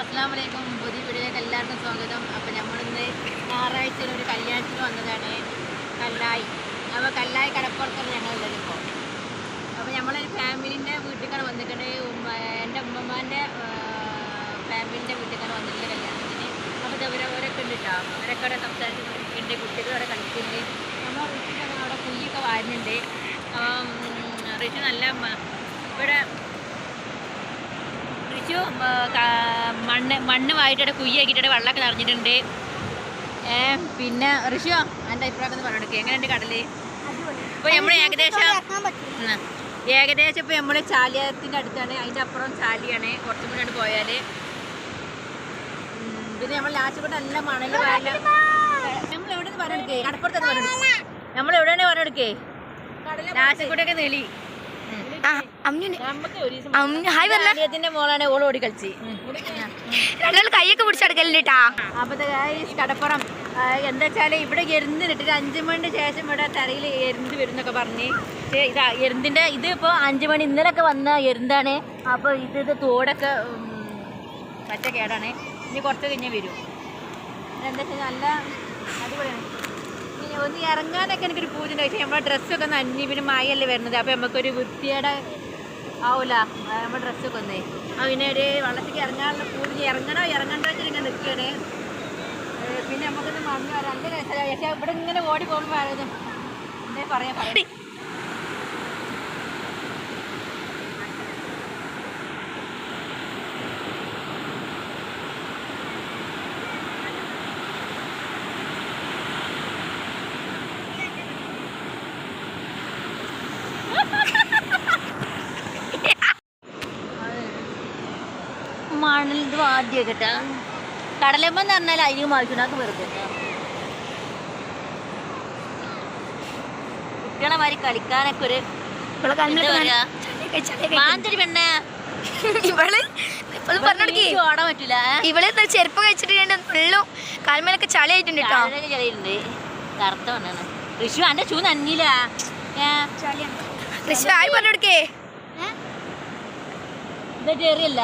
അസ്സാം വലൈക്കും പുതിയ വീഡിയോയിലേക്ക് എല്ലാവർക്കും സ്വാഗതം. അപ്പോൾ നമ്മളിന്ന് ഞായറാഴ്ച ഒരു കല്യാണത്തിന് വന്നതാണ് കല്ലായി. അപ്പോൾ കല്ലായി കടപ്പുറത്താണ് ഞങ്ങളുള്ളത് ഇപ്പോൾ അപ്പോൾ നമ്മളൊരു ഫാമിലിന്റെ വീട്ടിലേക്കാണ് വന്നിട്ടുണ്ട്. ഉമ്മ എന്റെ ഉമ്മമാന്റെ ഫാമിലിന്റെ വീട്ടിലേക്കാണ് വന്നിട്ടുള്ള കല്യാണത്തിന്. അപ്പോൾ അവരവരൊക്കെ ഉണ്ട് കേട്ടോ അവരൊക്കെ അവിടെ സംസാരിച്ചിട്ടുണ്ട്. കുട്ടികൾ അവിടെ കളിക്കുന്നുണ്ട് നമ്മൾ വീട്ടിലൊക്കെ അവിടെ കുയ്യൊക്കെ വാരുന്നുണ്ട്. അപ്പം നല്ല ഇവിടെ ഋഷു മണ്ണ് മണ്ണ് വായിട്ടിട്ട് കുയ്യാക്കിയിട്ട് വെള്ളമൊക്കെ നിറഞ്ഞിട്ടുണ്ട്. പിന്നെ ഋഷു എന്റെ അഭിപ്രായം ഒന്ന് പറഞ്ഞെടുക്കുക എങ്ങനെയുണ്ട് കടൽ? ഇപ്പോൾ നമ്മൾ ഏകദേശം ഏകദേശം ഇപ്പോൾ നമ്മൾ ചാലിയത്തിന്റെ അടുത്താണ്. അതിന്റെ അപ്പുറം ചാലിയാണ്. കുറച്ചും കൂടി പോയാൽ പിന്നെ നമ്മൾ ലാസ്റ്റ് കൂടെ നല്ല മണൽ നമ്മളെവിടെ നമ്മൾ എവിടെ നിന്ന് പറഞ്ഞെടുക്കേ കടപ്പുറത്ത് പറഞ്ഞെടുക്കേ നമ്മൾ എവിടെയാണ് പറഞ്ഞെടുക്കേ ലാസ്റ്റ് കൂടെ ഒക്കെ നെളി. ഹായ് പറഞ്ഞ. മോളാണ് ഓൾ ഓടി കളിച്ച്. രണ്ടാൾ കൈയൊക്കെ പിടിച്ചെടുക്കലുണ്ട് കേട്ടാ അപ്പത്തെ കടപ്പുറം. എന്താ വെച്ചാൽ ഇവിടെ എരുന്ന് ഇട്ടിട്ട് അഞ്ചു മണിന്റെ ശേഷം ഇവിടെ തറയിൽ എരുന്ന് വരുന്നൊക്കെ പറഞ്ഞ്. ഇതാ എരുന്തിന്റെ ഇത് ഇപ്പൊ അഞ്ചു മണി ഇന്നലൊക്കെ വന്ന എരുന്താണ് അപ്പൊ ഇത് ഇത് തോടൊക്കെ പച്ച പറ്റ കേടാണ്. ഇനി കുറച്ച് കഴിഞ്ഞേ വരും. എന്താ വെച്ചാൽ നല്ല ഇനി ഒന്ന് ഇറങ്ങാനൊക്കെ എനിക്കൊരു പൂജ പക്ഷേ നമ്മുടെ ഡ്രസ്സൊക്കെ ഒന്ന് അന്നി പിന്നെ മായല്ലേ വരുന്നത്. അപ്പോൾ നമുക്കൊരു വൃത്തിയുടെ ആവൂല. നമ്മുടെ ഡ്രസ്സൊക്കെ ഒന്നേ. പിന്നെ ഒരു വള്ളത്തേക്ക് ഇറങ്ങാനുള്ള പൂജ ഇറങ്ങണോ? ഇറങ്ങണ്ടോ വെച്ചിട്ട് ഇങ്ങനെ നിൽക്കുകയാണ് പിന്നെ നമുക്കൊന്ന് മറന്നു വരാം. പക്ഷേ ഇവിടെ ഇങ്ങനെ ഓടി പോകുമ്പോൾ എന്തേ പറയാ പറയാം ഇത് ആദ്യം കേട്ടാ കടലമ്മ എന്ന് പറഞ്ഞാൽ അരിയും ആവശ്യമുണ്ടാക്ക് വെറുതെ കുട്ടികളെ മാതിരി കളിക്കാനൊക്കെ ഒരു മാന്തിരി പെണ്ണ. ഇവൾ ഇവൾ പറഞ്ഞെടുക്കേ. ഓടാൻ പറ്റൂല ഇവൾ ഇന്ന് ചെരുപ്പ് കഴിച്ചിട്ട് ഫുള്ളും കാൽമേലൊക്കെ കേട്ടോ കറുത്ത പെണ്ണാണ്. ഋഷു അന്റെ ചൂ നന്നില്ല ഋഷു ആയി പറഞ്ഞെടുക്കേ? ഇത് ചെറിയല്ല